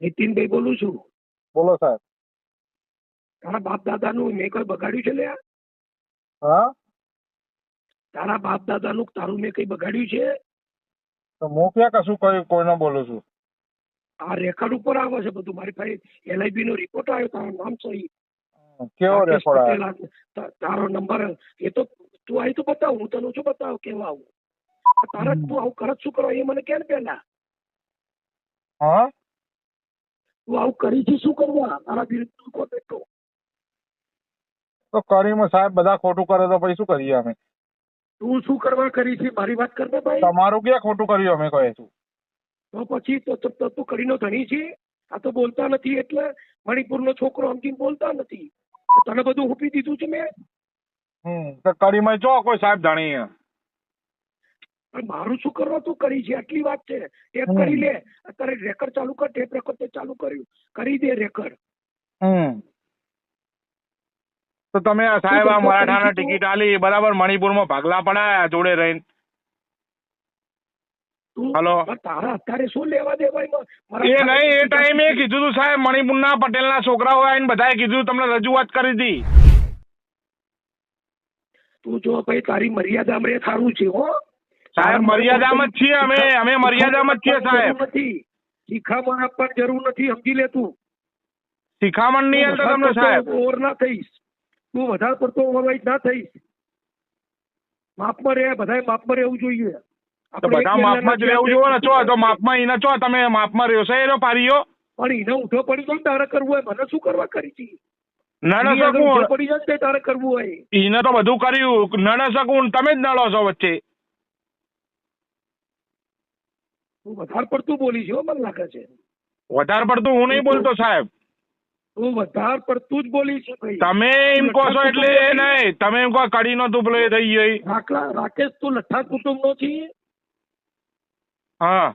નીતિનભાઈ બોલું છું. બોલો સાહેબ. તારા બાપ દાદાનું મેં કઈ બગાડ્યું છે લ્યા? હા? તારા બાપ દાદા નું તારું મેં કઈ બગાડ્યું છે? તો હું ક્યાં કશું કઈ કોઈને બોલું છું. આ રેકોર્ડ ઉપર આવે છે બધું. મારી પાસે એલઆઈબી નો રિપોર્ટ આવ્યો તારું નામ સહી કેવો રેકોર્ડ આવ્યો? તારો નંબર એ તો તું આવી તો બતાવ હું તને શું બતાવ કેવા આવું? તારા તું આવું કરત શું કરવા એ મને કેમ પેલા હા? તું આવું કરી છે શું કરવા? તારા વિરુદ્ધ તું બેઠો? તો કરીમાં સાહેબ બધા ખોટું કરે તો પછી શું કરીએ અમે? તું શું કરવા કરી છે? મારી વાત કર ને ભાઈ? તમારું ક્યાં ખોટું કર્યું અમે કહે છું? તો પછી તો તો- તો કરીનો ધણી છે? આ તો બોલતા નથી એટલે મણિપુરનો છોકરો સમજીને બોલતા નથી. તને બધું ઉપી દીધું છે મેં? હમ તો કરીમાં જો કોઈ સાહેબ પણ મારું શું કરવા તું કરી છે? આટલી વાત છે. ટેપ કરી લે. અત્યારે રેકર્ડ ચાલુ કર ટેપ રેકોર્ડ તે ચાલુ કર્યું. કરી દે રેકર્ડ હમ. તો તમે સાહેબ આ મરાઠાના ટિકિટ આલી. બરાબર મણિપુરમાં ભાગલા પડાયા જોડે રહીને. હલો. તારા અત્યારે શું લેવા દે ભાઈ? એ નહીં એ ટાઈમે કીધું તું સાહેબ મણિપુરના પટેલના છોકરાઓ આવીને બધાએ કીધું તમને રજૂઆત કરી હતી તું જો ભાઈ તારી મર્યાદા રે સારું છે હો. સાહેબ મર્યાદામાં જ છીએ અમે. અમે મર્યાદામાં જ છીએ સાહેબ. શિખામણ આપવાની જરૂર નથી સમજી લે તું. શિખામણ નહીં હાલતા તમને સાહેબ. ઓવર ના થઈશ. તું વધારે પડતો ઓવરવાઇઝ ના થઈશ. માપમાં રહે બધાય માપમાં રહેવું જોઈએ. તો બધા માપમાં જ રહેવું જોઈએ ને? ચો તો માપમાં એના છો તમે માપમાં રહ્યો છે. એનો પારીઓ. પણ એને ઉઠો પડી ગયો તારે કરવું હોય. મને શું કરવા કરી છે ન શકું. પડી જાય તારે કરવું હોય. એને તો બધું કર્યું. ન ન શકું. તમે જ નડો છો વચ્ચે. તું વધારે પડતું બોલી છે મને લાગે છે. વધારે પડતું હું નહીં બોલતો સાહેબ. તું વધારે પડતું જ બોલી છે ભાઈ. તમે એમ કહો છો એટલે એ નહીં. તમે એમ કહો કડીનો તું પેલો એ થઈ ગયો. રાખલા રાકેશ તું લઠ્ઠા કુટુંબ નો છે? હા.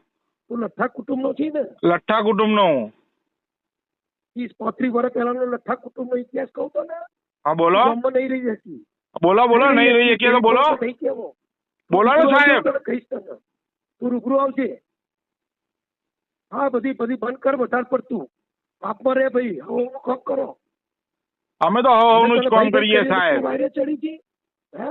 તું લઠ્ઠા કુટુંબ નો છે ને? લઠ્ઠા કુટુંબનો હું. ત્રીસ પાંત્રીસ વર્ષ પહેલાનો લઠ્ઠા કુટુંબ નો ઇતિહાસ કહું તો ને? હા બોલો. નહીં રહી જતી. બોલો બોલો નહીં રહી શકીએ તો બોલો. બોલો ને સાહેબ. કહીશ તને. તું રૂબરૂ આવજે. હા બધી બધી બંધ કર વધારે પડતું. પાપમાં રે ભાઈ હવે હું કામ કરો. અમે તો હવે જ કામ કરીએ સાહેબ. વાયરે ચડી ગઈ. હે?